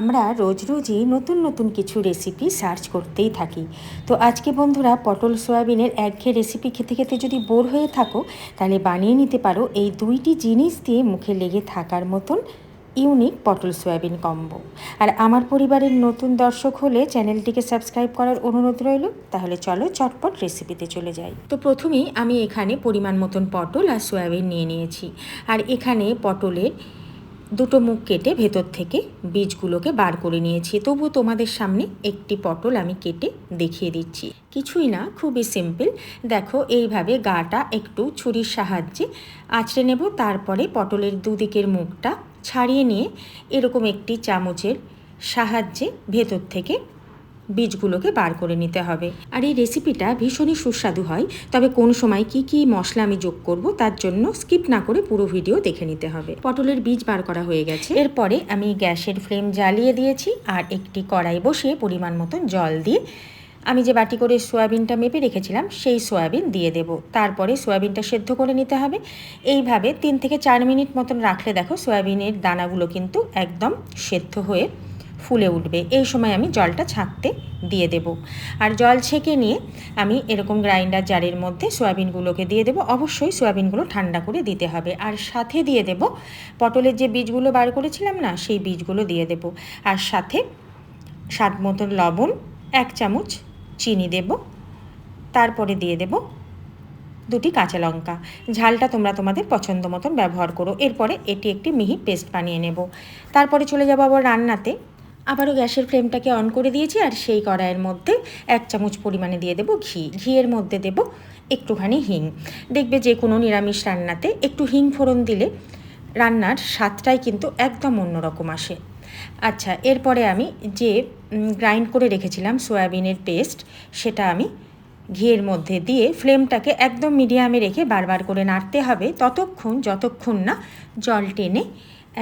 আমরা রোজ রোজই নতুন নতুন কিছু রেসিপি সার্চ করতেই থাকি। তো আজকে বন্ধুরা পটল সয়াবিনের একঘেয়ে রেসিপি খেতে খেতে যদি বোর হয়ে থাকো, তাহলে বানিয়ে নিতে পারো এই দুইটি জিনিস দিয়ে মুখে লেগে থাকার মতন ইউনিক পটল সয়াবিন কম্বো আর আমার পরিবারের নতুন দর্শক হলে চ্যানেলটিকে সাবস্ক্রাইব করার অনুরোধ রইল, তাহলে চলো চটপট রেসিপিতে চলে যাই। তো প্রথমেই আমি এখানে পরিমাণ মতন পটল আর সয়াবিন নিয়ে নিয়েছি। আর এখানে পটলের দুটো মুখ কেটে ভেতর থেকে বীজগুলোকে বার করে নিয়েছি। তবু তোমাদের সামনে একটি পটল আমি কেটে দেখিয়ে দিচ্ছি। কিছুই না, খুবই সিম্পল দেখো, এইভাবে গাটা একটু ছুরির সাহায্যে আঁচড়ে নেব। তারপরে পটলের দুদিকের মুখটা ছাড়িয়ে নিয়ে এরকম একটি চামচের সাহায্যে ভেতর থেকে বীজগুলোকে বার করে নিতে হবে। আর এই রেসিপিটা ভীষণই সুস্বাদু হয়। তবে কোন সময় কি কি মশলা আমি যোগ করব তার জন্য স্কিপ না করে পুরো ভিডিও দেখে নিতে হবে। পটলের বীজ বার করা হয়ে গেছে। এরপরে আমি গ্যাসের ফ্লেম জ্বালিয়ে দিয়েছি আর একটি কড়াই বসিয়ে পরিমাণ মতন জল দিয়ে আমি যে বাটি করে সয়াবিনটা মেপে রেখেছিলাম সেই সয়াবিন দিয়ে দেব। তারপরে সয়াবিনটা সেদ্ধ করে নিতে হবে। এইভাবে তিন থেকে চার মিনিট মতন রাখলে দেখো সয়াবিনের দানাগুলো কিন্তু একদম সেদ্ধ হয়ে ফুলে উঠবে। এই সময় আমি জলটা ছাঁকতে দিয়ে দেব। আর জল ছেঁকে নিয়ে আমি এরকম গ্রাইন্ডার জারের মধ্যে সোয়াবিনগুলোকে দিয়ে দেবো। অবশ্যই সোয়াবিনগুলো ঠান্ডা করে দিতে হবে। আর সাথে দিয়ে দেব পটলের যে বীজগুলো বার করেছিলাম না, সেই বীজগুলো দিয়ে দেব। আর সাথে স্বাদ মতন লবণ, এক চামচ চিনি দেব। তারপরে দিয়ে দেব দুটি কাঁচা লঙ্কা। ঝালটা তোমরা তোমাদের পছন্দ মতন ব্যবহার করো। এরপরে এটি একটি মিহি পেস্ট বানিয়ে নেব। তারপরে চলে যাব আবার রান্নাতে। আবারও গ্যাসের ফ্লেমটাকে অন করে দিয়েছি আর সেই কড়াইয়ের মধ্যে এক চামচ পরিমাণে দিয়ে দেবো ঘি। ঘিয়ের মধ্যে দেব একটুখানি হিং। দেখবে যে কোনো নিরামিষ রান্নাতে একটু হিং ফোড়ন দিলে রান্নার স্বাদটাই কিন্তু একদম অন্যরকম আসে। আচ্ছা এরপরে আমি যে গ্রাইন্ড করে রেখেছিলাম সয়াবিনের পেস্ট, সেটা আমি ঘিয়ের মধ্যে দিয়ে ফ্লেমটাকে একদম মিডিয়ামে রেখে বারবার করে নাড়তে হবে ততক্ষণ, যতক্ষণ না জল টেনে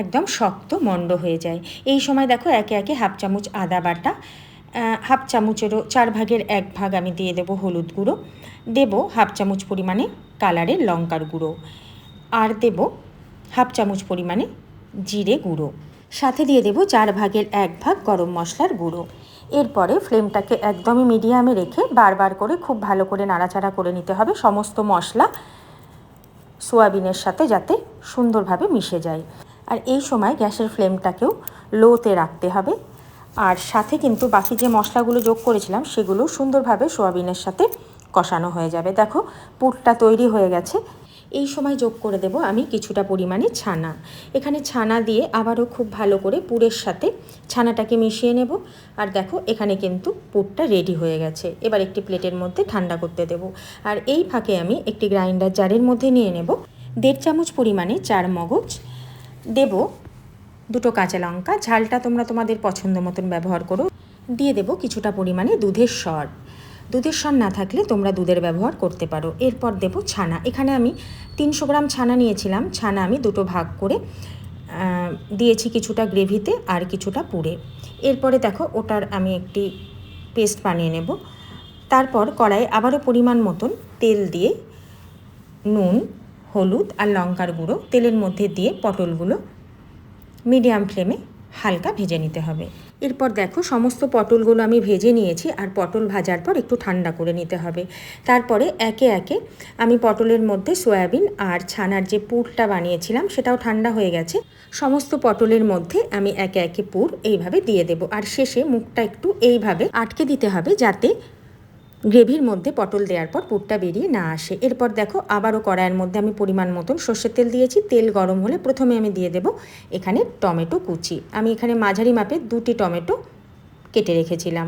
একদম শক্ত মন্ড হয়ে যায়। এই সময় দেখো একে একে হাফ চামচ আদা বাটা হাফ চামচেরও চার ভাগের এক ভাগ আমি দিয়ে দেবো হলুদ গুঁড়ো। দেব হাফ চামচ পরিমাণে কালারের লঙ্কার গুঁড়ো। আর দেব হাফ চামচ পরিমাণে জিরে গুঁড়ো। সাথে দিয়ে দেবো চার ভাগের এক ভাগ গরম মশলার গুঁড়ো। এরপরে ফ্লেমটাকে একদমই মিডিয়ামে রেখে বারবার করে খুব ভালো করে নাড়াচাড়া করে নিতে হবে। সমস্ত মশলা সোয়াবিনের সাথে যাতে সুন্দরভাবে মিশে যায়। আর এই সময় গ্যাসের ফ্লেমটাকেও লোতে রাখতে হবে। আর সাথে কিন্তু বাকি যে মশলাগুলো যোগ করেছিলাম, সেগুলো সুন্দরভাবে সোয়াবিনের সাথে কষানো হয়ে যাবে। দেখো, পুরটা তৈরি হয়ে গেছে। এই সময় যোগ করে দেব আমি কিছুটা পরিমাণে ছানা। এখানে ছানা দিয়ে আবারও খুব ভালো করে পুরের সাথে ছানাটাকে মিশিয়ে নেব। আর দেখো, এখানে কিন্তু পুরটা রেডি হয়ে গেছে। এবার একটি প্লেটের মধ্যে ঠান্ডা করতে দেব। আর এই ফাঁকে আমি একটি গ্রাইন্ডার জারের মধ্যে নিয়ে নেব। দেড় চামচ পরিমাণে চার মগজ দেব দুটো কাঁচা লঙ্কা, ঝালটা তোমরা তোমাদের পছন্দ মতন ব্যবহার করো। দিয়ে দেব কিছুটা পরিমাণে দুধের স্বর দুধের স্বর না থাকলে তোমরা দুধের ব্যবহার করতে পারো। এরপর দেব ছানা। এখানে আমি তিনশো গ্রাম ছানা নিয়েছিলাম। ছানা আমি দুটো ভাগ করে দিয়েছি কিছুটা গ্রেভিতে আর কিছুটা পুরে। এরপরে দেখো, ওটার আমি একটি পেস্ট বানিয়ে নেব। তারপর কড়াই আবারও পরিমাণ মতন তেল দিয়ে, নুন হলুদ আর লঙ্কার গুঁড়ো তেলের মধ্যে দিয়ে পটলগুলো মিডিয়াম ফ্লেমে হালকা ভেজে নিতে হবে। এরপর দেখো সমস্ত পটলগুলো আমি ভেজে নিয়েছি আর পটল ভাজার পর একটু ঠান্ডা করে নিতে হবে। তারপরে একে একে আমি পটলের মধ্যে সয়াবিন আর ছানার যে পুরটা বানিয়েছিলাম সেটাও ঠান্ডা হয়ে গেছে। সমস্ত পটলের মধ্যে আমি একে একে পুর এইভাবে দিয়ে দেব। আর শেষে মুখটা একটু এইভাবে আটকে দিতে হবে যাতে গ্রেভির মধ্যে পটল দেওয়ার পর পুরটা বেরিয়ে না আসে। এরপর দেখো, আবারও কড়াইয়ের মধ্যে আমি পরিমাণ মতন সর্ষের তেল দিয়েছি। তেল গরম হলে প্রথমে আমি দিয়ে দেব এখানে টমেটো কুচি। আমি এখানে মাঝারি মাপে দুটি টমেটো কেটে রেখেছিলাম।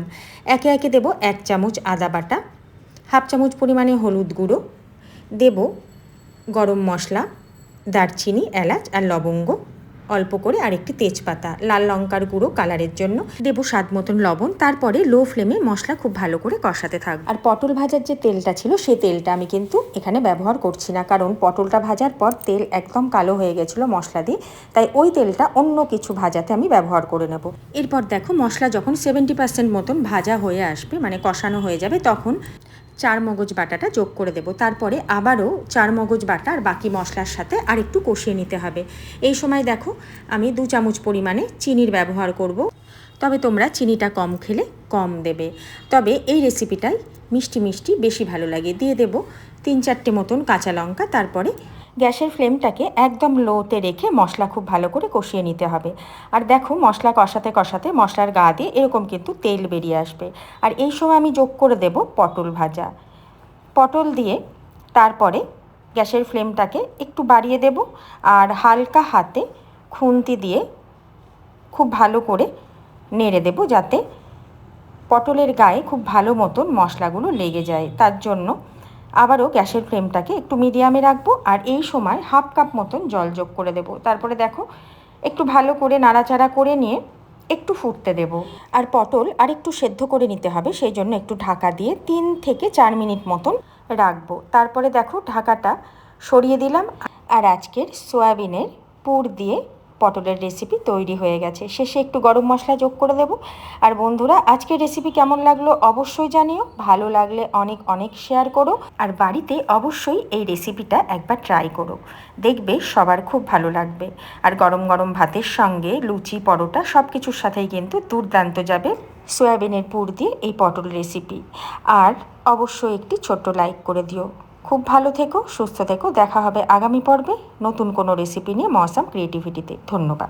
একে একে দেব এক চামচ আদা বাটা, হাফ চামচ পরিমাণে হলুদ গুঁড়ো, দেব গরম মশলা, দারচিনি, এলাচ আর লবঙ্গ। অল্প করে আরেকটি তেজপাতা, লাল লঙ্কার গুঁড়ো কালারের জন্য, দেবো স্বাদ মতন লবণ, তারপরে লো ফ্লেমে মশলা খুব ভালো করে কষাতে থাকবে আর পটল ভাজার যে তেলটা ছিল সেই তেলটা আমি কিন্তু এখানে ব্যবহার করছি না, কারণ পটলটা ভাজার পর তেল একদম কালো হয়ে গেছিল মশলা দিয়ে, তাই ওই তেলটা অন্য কিছু ভাজাতে আমি ব্যবহার করে নেব। এরপর দেখো মশলা যখন সেভেন্টি পার্সেন্ট মতন ভাজা হয়ে আসবে মানে কষানো হয়ে যাবে, তখন চার মগজ বাটাটা যোগ করে দেব। তারপরে আবারও চার মগজ বাটা আর বাকি মশলার সাথে আর একটু কষিয়ে নিতে হবে। এই সময় দেখো, আমি দু চামচ পরিমাণে চিনির ব্যবহার করব। তবে তোমরা চিনিটা কম খেলে কম দেবে। তবে এই রেসিপিটাই মিষ্টি মিষ্টি বেশি ভালো লাগে। দিয়ে দেব তিন চারটে মতন কাঁচা লঙ্কা, তারপরে গ্যাসের ফ্লেমটাকে একদম লোতে রেখে মশলা খুব ভালো করে কষিয়ে নিতে হবে। আর দেখো, মশলা কষাতে কষাতে মশলার গা দিয়ে এরকম কিন্তু তেল বেরিয়ে আসবে। আর এই সময় আমি যোগ করে দেব পটল ভাজা। পটল দিয়ে তারপরে গ্যাসের ফ্লেমটাকে একটু বাড়িয়ে দেব আর হালকা হাতে খুন্তি দিয়ে খুব ভালো করে নেড়ে দেব যাতে পটলের গায়ে খুব ভালো মতন মশলাগুলো লেগে যায়। তার জন্য আবারও গ্যাসের ফ্লেমটাকে একটু মিডিয়ামে রাখব আর এই সময় হাফ কাপ মতন জল যোগ করে দেব। তারপরে দেখো, একটু ভালো করে নাড়াচাড়া করে নিয়ে একটু ফুটতে দেব। আর পটল আর একটু সেদ্ধ করে নিতে হবে, সেই জন্য একটু ঢাকা দিয়ে তিন থেকে চার মিনিট মতন রাখব। তারপরে দেখো, ঢাকাটা সরিয়ে দিলাম। আর আজকের সয়াবিনের পুর দিয়ে পটলের রেসিপি তৈরি হয়ে গেছে। শেষে একটু গরম মশলা যোগ করে দেব। আর বন্ধুরা, আজকের রেসিপি কেমন লাগল অবশ্যই জানিও। ভালো লাগলে অনেক অনেক শেয়ার করো। আর বাড়িতে অবশ্যই এই রেসিপিটা একবার ট্রাই করো। দেখবে সবার খুব ভালো লাগবে। আর গরম গরম ভাতের সঙ্গে লুচি, পরোটা সব কিছুর সাথেই কিন্তু দুর্দান্ত যাবে সয়াবিনের পুর দিয়ে এই পটল রেসিপি আর অবশ্যই একটি ছোট্ট লাইক করে দিও। খুব ভালো থেকো, সুস্থ থেকো। দেখা হবে আগামী পর্বে নতুন কোনো রেসিপি নিয়ে মৌসাম ক্রিয়েটিভিটিতে ধন্যবাদ।